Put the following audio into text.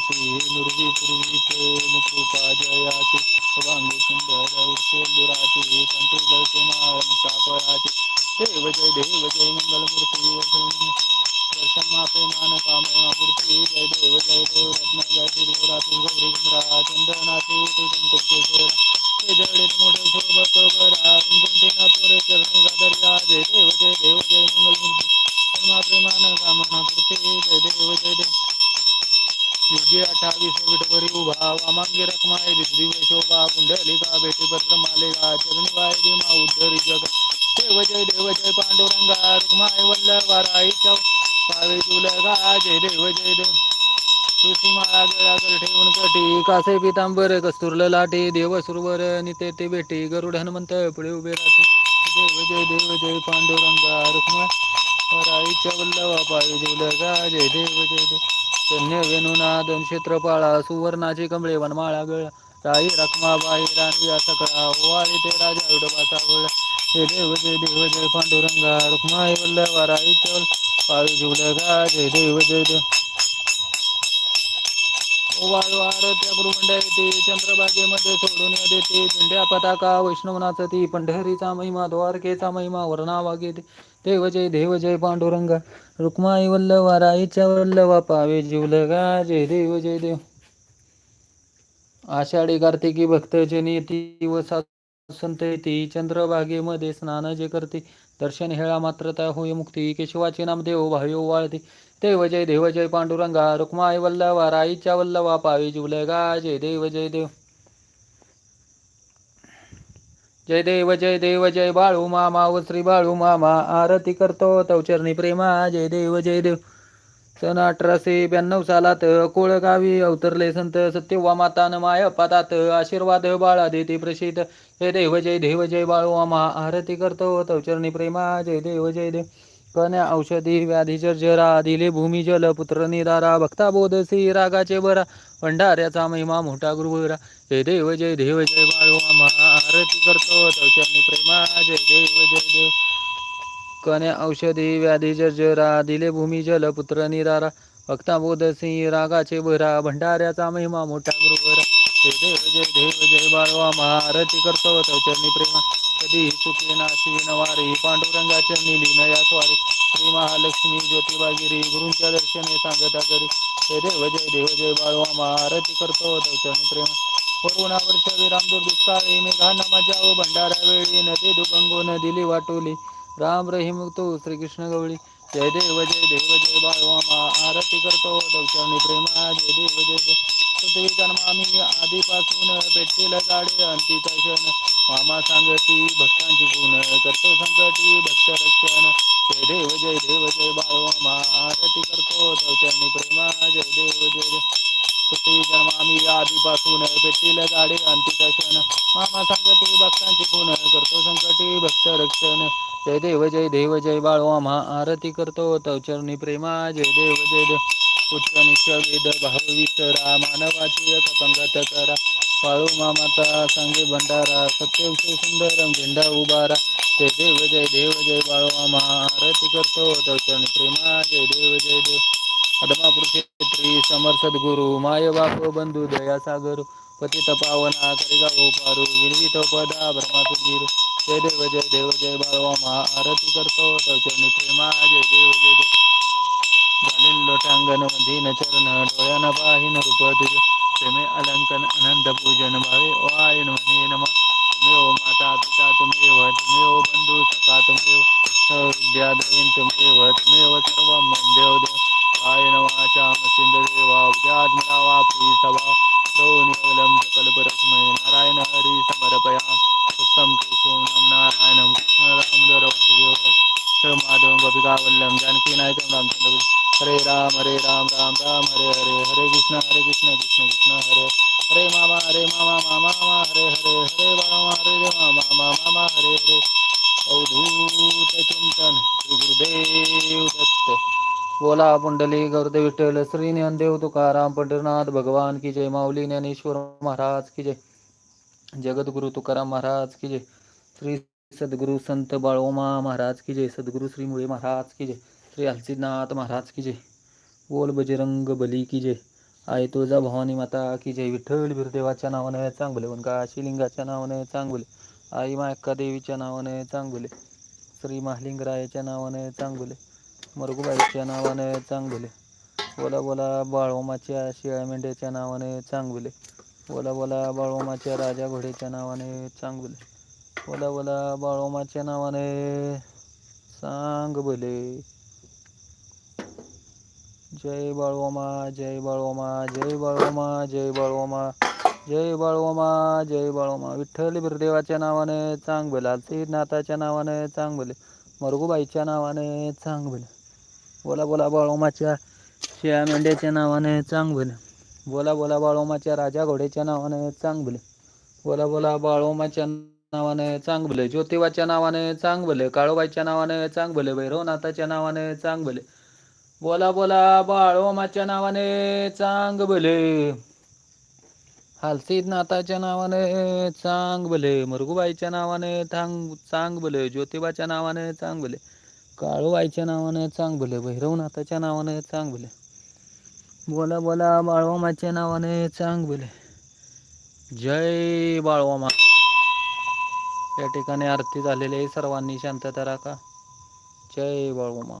जयाची नुरवी पूर्वीचे मुकृपा जयाची वांगी सुंदर उर्षेंदुराची कंठी गळते माळ सापळाची देव जय देव जय मंगलमूर्ती वसल दर्शन मा प्रेमान कामय मूर्ती जय देव जय देव रत्न जय देव रातू गौरी गुमरा चंदनाची तुझं तुमचे हे जडीत मोठे शोभत बरा कुंकुंतीना पोरे चरणी गादर्या जय देव जय देव जय मंगलमूर्ती मा प्रेमान कामना पूर्ती जय देव जय देव युगे शोभा कुंडलिका बेटी वाय भीमा उद्धरी जग देव जय देव जय पांडुरंगा रुक्माय वल्लभा राईच्या पावे जुलगा जय देव जय देव तुळशी माळा कटी कासे पितांबर कस्तुरल लाटे देव सुरवर निते ते बेटी गरुड हनुमंत पुढे उभे राहते देव जय देव जय पांडुरंगा रुक्मा राईच्या वल्लभा पावे जुलगा जय देव जय देव धन्य वेणुनाद क्षेत्रपाळा सुवर्णाची कमळे वनमाळा गळ ताई रखमा बाई रानविया सकळा ओवाळी ते राजा विडोबाचा वळ. हे देव जय देव जय पांडुरंगा रुक्माई वल्लवा राई चल पाळी झुलगा जय देव जय देव. ओवाळ त्या गुरुमंडळी चंद्रभागेमध्ये सोडून देते दिंड्या पताका वैष्णवनाथ ती. पंढरीचा महिमा द्वारकेचा महिमा वर्णा वागेते देव जय देव जय पांडुरंगा. रुक्माई वल्लवा राईच्या वल्लवा पावे जिवलगा जय देव जय देव. आषाढी कार्तिकी भक्त जनी ती व संत ती. चंद्रभागेमध्ये स्नान जे करते. दर्शन हेळा मात्रता होय मुक्ती. केशवाचे नाम देव भावी वाळते. देव जय देव जय पांडुरंगा. रुक्माई वल्लवा राईच्या वल्लभा पावे गा जय देव जय देव. जय देव जय देव जय बाळू मामा व श्री बाळू मामा. आरती करतो तवचरणी प्रेमा. जय देव जय देव. सन अठराशे ब्याण्णव सालात कोळगावी अवतरले संत सत्यवा मातान माय पातात आशीर्वाद बाळा देते प्रसिद्ध. जय देव जय देव जय बाळू आरती करतो तवचरणी प्रेमा जय देव जय देव. कन्या औषधी व्याधी जर्जरा दिले भूमी जल पुत्र निरारा भक्ता बोधसी रागाचे बरा भंडाऱ्याचा महिमा मोठा गुरुरा जय देव जय देव जय बाळू आरती करतो तवचरणी प्रेमा जय देव जय देव. कन्या औषधी व्याधी जरा दिले भूमी जल पुत्र निरारा. भक्ता बोधसी रागाचे भरा भंडाऱ्याचा महिमा मोठा गुरुवरा जय देव जय देव जय बाळवा महारती करतो चरणी प्रेमा. कधी चुके नाशी नवारी पांडुरंगाच्या नीली नया स्वारी. श्री महालक्ष्मी ज्योतिबागिरी गुरूंच्या दर्शने सांगता करी. जय देव जय देव जय बाळवा महारती करतो चरणी प्रेमा. वरुणावर विरामदूर दुष्काळी मेघान मजा हो, व भंडारा वेळी नदी दुगंगोन दिली वाटोली. राम रहीम तो श्रीकृष्ण गवळी जय देव जय देव जय बाळवामा आरती करतो दौचरणी प्रेमा जय देव जय पृथ्वी जन्मामी आधीपासून पेटील गाडे अंतीचा क्षण मामा सांगती भक्तांची गुण करतो संगती भक्त रक्षण। जय देव जय देव जय बाळवामा आरती करतो दौचरणी प्रेमा जय देव जय देव जन्मामी आधीपासून पेटील गाडे क्षण. मामा सांगती, भक्तांची गुण करतो संकटी, भक्त रक्षण. जय देव जय देव, जय बाळवा मा आरती करतो. तवचरणी प्रेमा, जय देव जय देव. उच्च निच्च वेद, भाव विसरा, मानवाची पंगत करा. बाळू मामाचा सांगे भंडारा सत्यवशी सुंदरम झेंडा उभारा. जय देव जय देव, जय बाळवा मा आरती करतो. तवचरणी प्रेमा, जय देव जय देव. अदमापुरुषेत्री समर्थ सद्गुरु माय बाप बंधू, दया सागर, पतित पावना करिगा पारू विरवित पदा ब्रह्मातुर जय देव जय देव, जय बाळवा मा, आरती करतो चरणी प्रेमा, जय देव जय देव। घालीन लोटांगण मधीन चरण डोळ्यान पाहिन रूप तुझ प्रेमे अलंकन अनंत पूजन भावे वायन म्हणे नमा। तुम्ही ओ माता पिता तुम्ही तुम्ही ओ बंधू सखा तुम्ही विद्या द्रवीण तुम्ही तुम्ही सर्व देव देव। आय नवाचा सिंध देवा उद्यात्मरावा प्री सभा श्रवणीवलम सकलपरस्मय नारायण हरी समर्पया उत्तम केशव नम नारायणम कृष्ण दामोदर वासुदेव माधव गोपिका वल्लम जानकी नायकम रामचंद्र हरे राम हरे राम राम राम। हरे हरे हरे कृष्ण हरे कृष्ण कृष्ण कृष्ण हरे हरे मामा हरे मामा मामा मामा हरे हरे हरे मामा हरे रे मामा मामा मामा हरे हरे अवधूत चिंतन श्री गुरुदेव दत्त बोला पुंडली गौरदेव विठ्ठल श्री ज्ञानदेव तुकाराम पंढरनाथ भगवान की जय माऊली ज्ञानेश्वर महाराज की जय जगद्गुरु तुकाराम महाराज की जय श्री सद्गुरु संत बाळोमा महाराज की जय सद्गुरु श्री मुळे महाराज की जय श्री हलसिद्धनाथ महाराज की जय बोल बजरंग बली की जय आई तुळजा भवानी माता की जय विठ्ठल बिरदेवाच्या नावानं चांगले ओंकार शिलिंगाच्या नावानं चांगले आई मायक्का देवीच्या नावानं चांगले श्री महालिंगरायाच्या नावानं चांगले मरगुबाईच्या नावानं चांगले. बोला बोला बाळोमाच्या शिळ्या मेंढ्याच्या नावाने चांगले. बोला बोला बाळोमाच्या राजा घोड्याच्या नावाने चांगले. बोला बोला बाळोमाच्या नावाने सांग भले जय बाळोमा जय बाळोमा जय बाळोमा जय बाळोमा जय बाळोमा जय बाळोमा. विठ्ठल बिरदेवाच्या नावाने चांग भले नाथाच्या नावाने चांग भले मरगुबाईच्या नावाने चांग भले बोला बोला बाळोमाच्या शिळ्या मेंढ्याच्या नावाने चांग भले बोला बोला बाळोमाच्या राजा घोड्याच्या नावाने चांग भले बोला बोला बाळोमाच्या नावाने चांग भले ज्योतिबाच्या नावाने चांग भले काळोबाईच्या नावाने चांग भले भैरवनाथाच्या नावाने चांग भले बोला बोला बाळोमाच्या नावाने चांग भले हालसीद नाथाच्या नावाने चांग भले मुरगुबाईच्या नावाने थांग चांग भले ज्योतिबाच्या नावाने चांग भले काळूबाईच्या नावाने चांग बोले भैरवनाथाच्या नावाने चांग बोले बोला बोला बाळवामाच्या नावाने चांग बोले जय बाळवामा या ठिकाणी आरती झालेली आहे. सर्वांनी शांतता राखा. जय बाळवामा